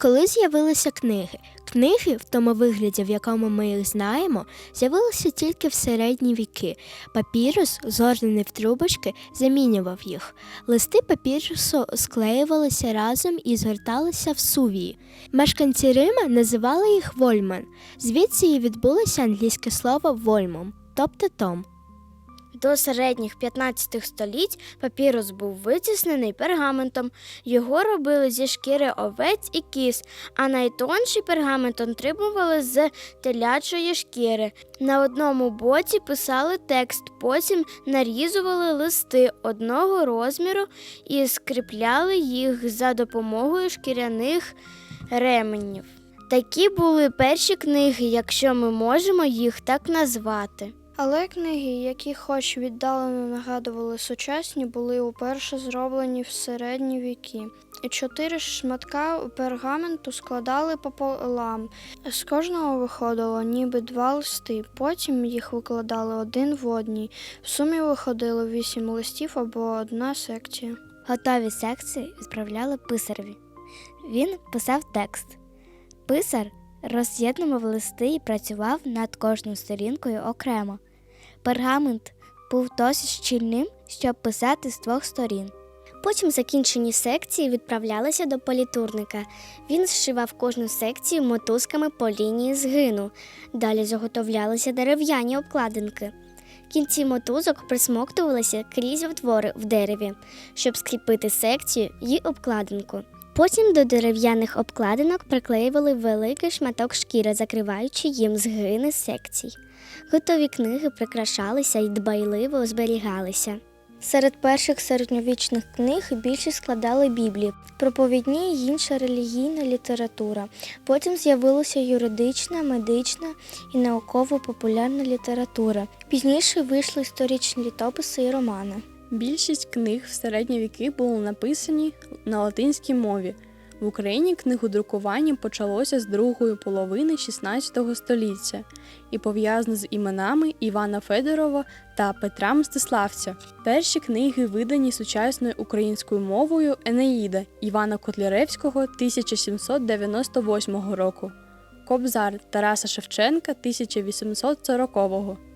Коли з'явилися книги? Книги, в тому вигляді, в якому ми їх знаємо, з'явилися тільки в середні віки. Папірус, згорнений в трубочки, замінював їх. Листи папірусу склеювалися разом і згорталися в сувії. Мешканці Рима називали їх вольман. Звідси і відбулося англійське слово вольмом, тобто том. До середніх 15 століть папірус був витіснений пергаментом. Його робили зі шкіри овець і кіз, а найтонший пергамент отримували з телячої шкіри. На одному боці писали текст, потім нарізували листи одного розміру і скріпляли їх за допомогою шкіряних ременів. Такі були перші книги, якщо ми можемо їх так назвати. Але книги, які хоч віддалено нагадували сучасні, були уперше зроблені в середні віки. Чотири шматка пергаменту складали пополам. З кожного виходило ніби два листи. Потім їх викладали один в одній. В сумі виходило вісім листів або одна секція. Готові секції відправляли писареві. Він писав текст. Писар роз'єднував листи і працював над кожною сторінкою окремо. Пергамент був досить щільним, щоб писати з двох сторін. Потім закінчені секції відправлялися до політурника. Він зшивав кожну секцію мотузками по лінії згину. Далі заготовлялися дерев'яні обкладинки. Кінці мотузок присмоктувалися крізь отвори в дереві, щоб скріпити секцію і обкладинку. Потім до дерев'яних обкладинок приклеювали великий шматок шкіри, закриваючи їм згини секцій. Готові книги прикрашалися і дбайливо зберігалися. Серед перших середньовічних книг більшість складали Біблії, проповідні й інша релігійна література. Потім з'явилася юридична, медична і науково-популярна література. Пізніше вийшли історичні літописи і романи. Більшість книг в середні віки були написані на латинській мові. В Україні книгодрукування почалося з другої половини XVI століття і пов'язане з іменами Івана Федорова та Петра Мстиславця. Перші книги видані сучасною українською мовою Енеїда Івана Котляревського 1798 року, Кобзар Тараса Шевченка 1840